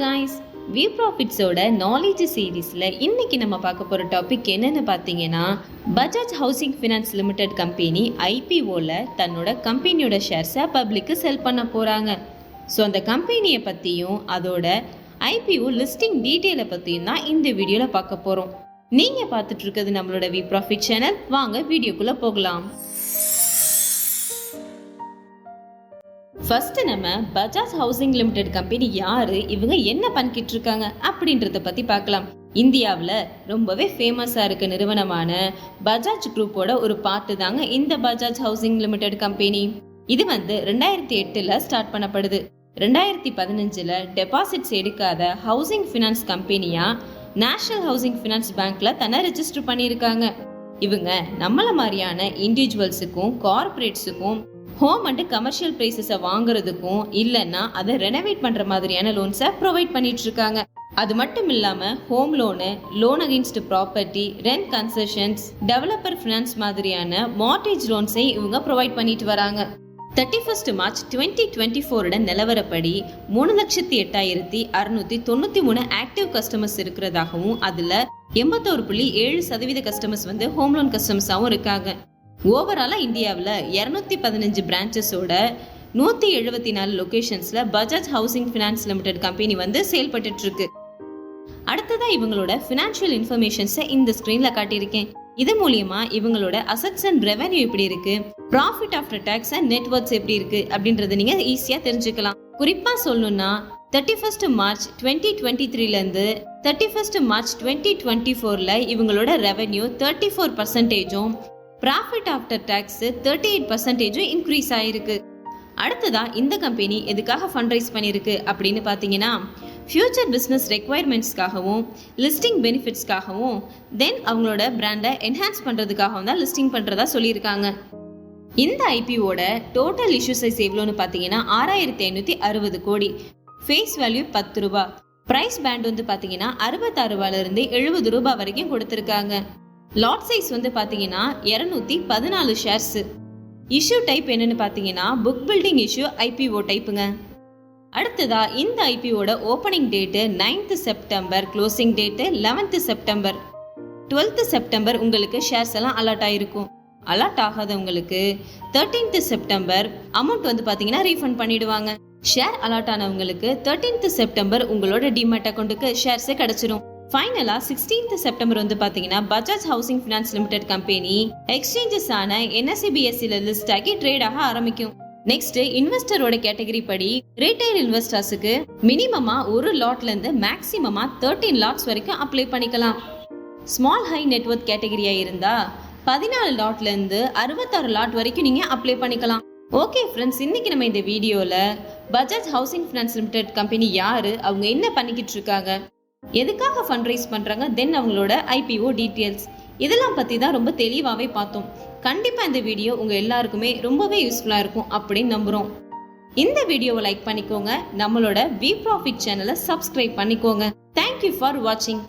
Guys we ப்ராஃபிட்ஸோட knowledge சீரீஸில் இன்னைக்கு நம்ம பார்க்க போகிற டாபிக் என்னென்னு பார்த்தீங்கன்னா Bajaj housing finance limited company ஐபிஓவில் தன்னோட கம்பெனியோட ஷேர்ஸை பப்ளிக்கு செல் பண்ண போகிறாங்க ஸோ அந்த கம்பெனியை பற்றியும் அதோட ஐபிஓ லிஸ்டிங் டீட்டெயிலை பற்றியும் தான் இந்த வீடியோவில் பார்க்க போகிறோம் நீங்கள் பார்த்துட்ருக்கிறது நம்மளோட வி ப்ராஃபிட் சேனல் வாங்க வீடியோக்குள்ளே போகலாம். ஃபர்ஸ்ட் நம்ம பஜாஜ் ஹவுசிங் லிமிடெட் கம்பெனி யாரு? இவங்க என்ன பண்ணிக்கிட்டு இருக்காங்க? அப்படின்றத பத்தி பார்க்கலாம். இந்தியாவில் ரொம்பவே ஃபேமஸாக இருக்க நிறுவனமான பஜாஜ் குரூப்போட ஒரு பார்ட்டு தாங்க இந்த பஜாஜ் ஹவுசிங் லிமிடெட் கம்பெனி இது வந்து ரெண்டாயிரத்தி எட்டில் ஸ்டார்ட் பண்ணப்படுது. ரெண்டாயிரத்தி பதினஞ்சில் டெபாசிட்ஸ் எடுக்காத ஹவுசிங் ஃபினான்ஸ் கம்பெனியாக நேஷனல் ஹவுசிங் ஃபினான்ஸ் பேங்க்ல தன்னை ரெஜிஸ்டர் பண்ணியிருக்காங்க. இவங்க நம்மள மாதிரியான இண்டிவிஜுவல்ஸுக்கும் கார்பரேட்ஸுக்கும் ஹோம் அண்ட் கமர்ஷியல் பிரைசஸை வாங்குறதுக்கும் இல்லைன்னா அதை ரெனோவேட் பண்ணுற மாதிரியான லோன்ஸை ப்ரொவைட் பண்ணிட்டு இருக்காங்க. அது மட்டும் இல்லாமல் home loan loan against property rent concessions developer finance மாதிரியான மார்டேஜ் லோன்ஸை இவங்க ப்ரொவைட் பண்ணிட்டு வராங்க. Thirty first March twenty twenty ஃபோரோட நிலவரப்படி மூணு லட்சத்தி எட்டாயிரத்தி அறுநூத்தி தொண்ணூத்தி மூணு ஆக்டிவ் கஸ்டமர்ஸ் இருக்கிறதாகவும் அதுல எண்பத்தோரு புள்ளி ஏழு சதவீத கஸ்டமர்ஸ் வந்து ஹோம் லோன் கஸ்டமர்ஸாகவும் இருக்காங்க. ஓவராலாக இந்தியாவில் இரநூத்தி பதினஞ்சு பிரான்ச்சஸோட நூற்றி எழுபத்தி நாலு லொக்கேஷன்ஸில் Bajaj housing finance limited company வந்து செயல்பட்டுருக்கு அடுத்ததாக இவங்களோட ஃபினான்ஷியல் இன்ஃபர்மேஷன்ஸை இந்த ஸ்க்ரீனில் காட்டியிருக்கேன். இது மூலியமா இவங்களோட அசட்ஸ் அண்ட் ரெவன்யூ எப்படி இருக்கு? Profit after tax and net worth எப்படி இருக்கு? அப்படின்றத நீங்க ஈஸியா தெரிஞ்சுக்கலாம். குறிப்பா சொல்லணும்னா thirty first March twenty twenty த்ரீலேருந்து thirty first March twenty twenty ஃபோரில் இவங்களோட revenue thirty four பர்சன்டேஜும் profit after tax thirty eight பர்சன்டேஜும் increase ஆயிருக்கு. அடுத்ததா இந்த கம்பெனி எதுக்காக ஃபண்ட் ரைஸ் பண்ணியிருக்கு அப்படின்னு பார்த்தீங்கன்னா ஃபியூச்சர் பிஸ்னஸ் ரெக்குவயர்மெண்ட்ஸ்க்காகவும் லிஸ்டிங் பெனிஃபிட்ஸ்க்காகவும் தென் அவங்களோட பிராண்டை என்ஹான்ஸ் பண்ணுறதுக்காகவும் தான் லிஸ்டிங் பண்ணுறதா சொல்லியிருக்காங்க. இந்த ஐபிஓட டோட்டல் இஷ்யூ சைஸ் எவ்வளோன்னு பார்த்தீங்கன்னா ஆறாயிரத்தி ஐநூற்றி அறுபது கோடி. ஃபேஸ் வேல்யூ பத்து ரூபா. ப்ரைஸ் பேண்ட் வந்து பார்த்தீங்கன்னா அறுபத்தாறு ரூபாயிலிருந்து எழுபது ரூபாய் வரைக்கும் கொடுத்துருக்காங்க. லாட் சைஸ் வந்து பார்த்தீங்கன்னா இரநூத்தி பதினாலு ஷேர்ஸ் இஷ்யூ டைப் என்னன்னு பார்த்தீங்கன்னா புக் பில்டிங் இஷ்யூ ஐபிஓ டைப்புங்க அடுத்ததா இந்த ஐபிஓட opening date ninth September closing date eleventh September twelfth September உங்களுக்கு ஷேர்ஸ் எல்லாம் அலாட் ஆயிருக்கும். அலாட் ஆகாதவங்களுக்கு தேர்ட்டீன்த் செப்டம்பர் அமௌண்ட் வந்து பார்த்தீங்கன்னா ரீஃபண்ட் பண்ணிடுவாங்க. ஷேர் அலாட் ஆனவங்களுக்கு தேர்ட்டீன்த்து செப்டம்பர் உங்களோட டிமேட் அக்கௌண்ட்டுக்கு ஷேர்ஸே கிடச்சிரும். ஃபைனலாக சிக்ஸ்டீன்த் செப்டம்பர் வந்து பார்த்தீங்கன்னா Bajaj housing finance limited company exchanges ஆன என்எஸ்சிபிஎஸ்சியில் லிஸ்ட் ஆகி ட்ரேடாக ஆரம்பிக்கும். நெக்ஸ்ட் இன்வெஸ்டரோட கேட்டகரி படி ரீட்டைல் இன்வெஸ்டர்ஸுக்கு மினிமமா ஒரு லாட்ல இருந்து மேக்ஸிமமா தேர்ட்டீன் லாட்ஸ் வரைக்கும் அப்ளை பண்ணிக்கலாம். ஸ்மால் ஹை நெட்ஒர்க் கேட்டகரியா இருந்தா பதினாலு லாட்ல இருந்து அறுபத்தாறு லாட் வரைக்கும் நீங்க அப்ளை பண்ணிக்கலாம். ஓகே ஃப்ரெண்ட்ஸ் இன்னைக்கு நம்ம இந்த வீடியோல Bajaj housing finance limited company யாரு? அவங்க என்ன பண்ணிக்கிட்டு இருக்காங்க? எதுக்காக ஃபண்ட் ரைஸ் பண்ணுறாங்க தென் அவங்களோட ஐபிஓ டீட்டெயில்ஸ் இதெல்லாம் பற்றி தான் ரொம்ப தெளிவாகவே பார்த்தோம். கண்டிப்பாக இந்த வீடியோ உங்கள் எல்லாருக்குமே ரொம்பவே யூஸ்ஃபுல்லாக இருக்கும் அப்படின்னு நம்புகிறோம் இந்த வீடியோவை லைக் பண்ணிக்கோங்க. நம்மளோட வி ப்ராஃபிட் சேனலை சப்ஸ்கிரைப் பண்ணிக்கோங்க. தேங்க்யூ ஃபார் வாட்சிங்